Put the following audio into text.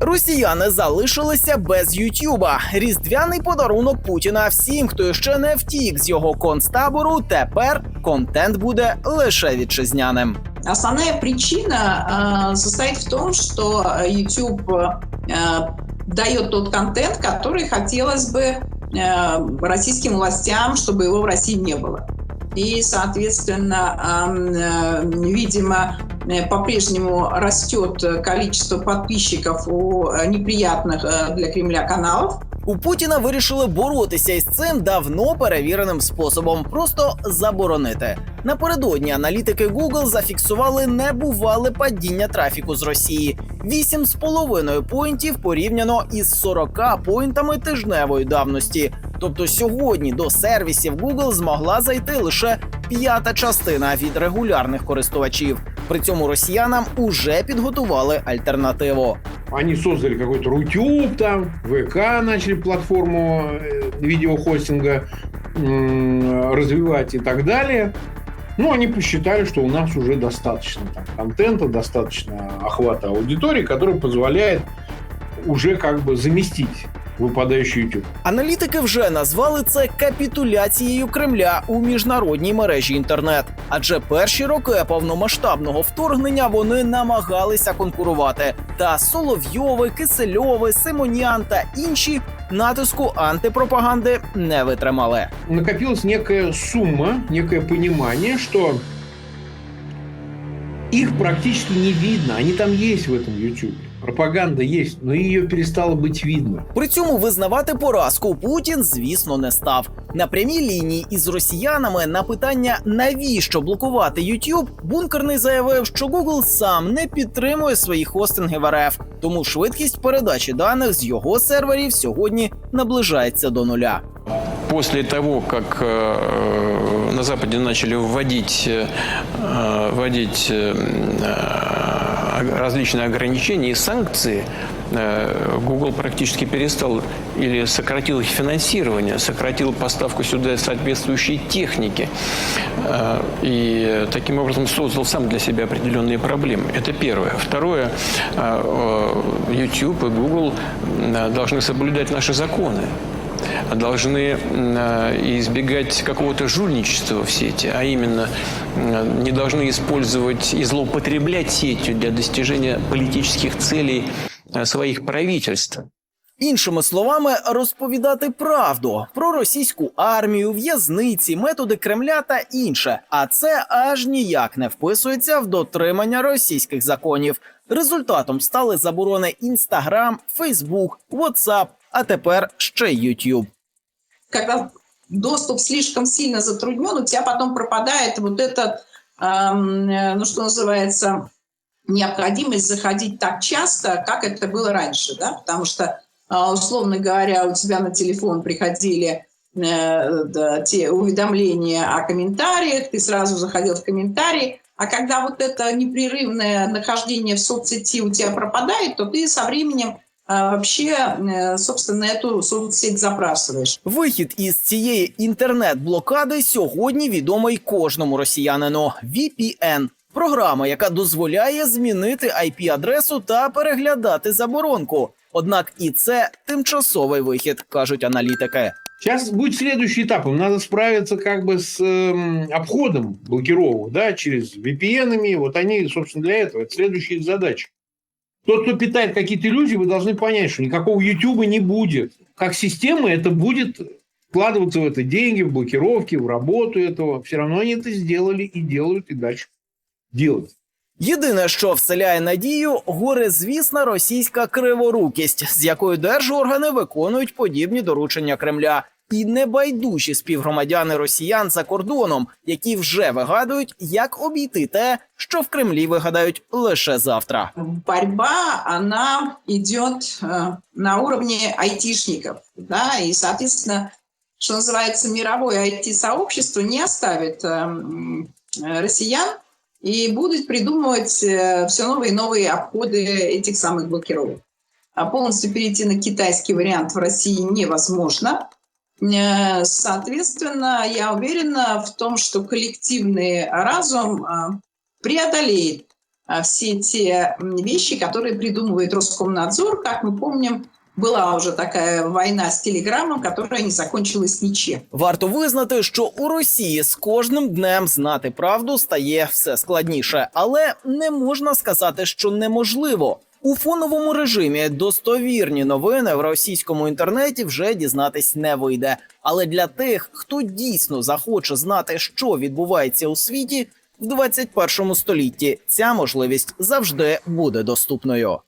Росіяни залишилися без Ютюба. Різдвяний подарунок Путіна всім, хто ще не втік з його концтабору. Тепер контент буде лише вітчизняним. Основная причина э, состоит в том, что э, YouTube э, дает тот контент, который хотелось бы э, российским властям, чтобы его в России не было. И, соответственно, э, э, видимо, э, по-прежнему растет количество подписчиков у э, неприятных э, для Кремля каналов. У Путіна вирішили боротися із цим давно перевіреним способом просто заборонити. Напередодні аналітики Google зафіксували небувале падіння трафіку з Росії 8,5 поінтів порівняно із 40 поінтами тижневої давності. Тобто сьогодні до сервісів Google змогла зайти лише п'ята частина від регулярних користувачів. При цьому росіянам уже підготували альтернативу. Они создали какой-то Рутюб там, ВК начали платформу э, видеохостинга м, развивать и так далее. Ну, они посчитали, что у нас уже достаточно там, контента, достаточно охвата аудитории, который позволяет уже как бы заместить выпадающий YouTube. Аналітики вже назвали це капітуляцією Кремля у міжнародній мережі інтернет. Адже перші роки повномасштабного вторгнення вони намагалися конкурувати. Та Соловйови, Кисельови, Симонян та інші натиску антипропаганди не витримали. накопилась некая сумма, некое понимание, что их практически не видно. Они там есть в этом YouTube. Пропаганда есть, но ее перестало быть видно. При цьому визнавати поразку Путін, звісно, не став. На прямій лінії із росіянами на питання навіщо блокувати YouTube, бункерний заявив, що Google сам не підтримує свої хостинги в РФ, тому швидкість передачі даних з його серверів сьогодні наближається до нуля. После того, как э, на Западе начали вводить, э, вводить э, э, различные ограничения и санкции, э, Google практически перестал или сократил их финансирование, сократил поставку сюда соответствующей техники э, и таким образом создал сам для себя определенные проблемы. Это первое. Второе, э, YouTube и Google должны соблюдать наши законы должны э, избегать какого-то жульничества в сети, а именно э, не должны использовать и злоупотреблять сетью для достижения политических целей э, своих правительств. Іншими словами, розповідати правду про російську армію, в'язниці, методи Кремля та інше. А це аж ніяк не вписується в дотримання російських законів. Результатом стали заборони Інстаграм, Фейсбук, Ватсап, а тепер ще Ютуб. когда доступ слишком сильно затруднен, у тебя потом пропадает вот эта, эм, э, ну что называется, необходимость заходить так часто, как это было раньше, да, потому что, э, условно говоря, у тебя на телефон приходили э, да, те уведомления о комментариях, ты сразу заходил в комментарии, а когда вот это непрерывное нахождение в соцсети у тебя пропадает, то ты со временем а, вообще, э, собственно, эту соцсеть забрасываешь. Вихід із цієї інтернет-блокади сьогодні відомий кожному росіянину. VPN – програма, яка дозволяє змінити IP-адресу та переглядати заборонку. Однак і це тимчасовий вихід, кажуть аналітики. Сейчас будет следующий этап. Им надо справиться как бы с эм, обходом блокировок, да, через VPN-ами. Вот они, собственно, для этого. Это следующая их задача. Тот, кто питает какие-то иллюзии, вы должны понять, что никакого YouTube не будет. Как система это будет вкладываться в это деньги, в блокировки, в работу этого. Все равно они это сделали и делают, и дальше делают. Єдине, що вселяє надію, горизвісна російська криворукість, з якою держоргани виконують подібні доручення Кремля, і небайдужі співгромадяни росіян за кордоном, які вже вигадують, як обійти те, що в Кремлі вигадають лише завтра. борьба, она идет э, на уровне айтишников, да, и, соответственно, что называется, мировое IT-сообщество не оставит э, м, э, россиян и будет придумывать все новые и новые обходы этих самых блокировок. А полностью перейти на китайский вариант в России невозможно. Э, Соответственно, я уверена в том, что коллективный разум э, преодолеет а, все те м, вещи, которые придумывает Роскомнадзор. Как мы помним, была уже такая война с Телеграмом, которая не закончилась ничем. Варто визнати, що у Росії з кожним днем знати правду стає все складніше, але не можна сказати, що неможливо. У фоновому режимі достовірні новини в російському інтернеті вже дізнатись не вийде. Але для тих, хто дійсно захоче знати, що відбувається у світі в 21 столітті, ця можливість завжди буде доступною.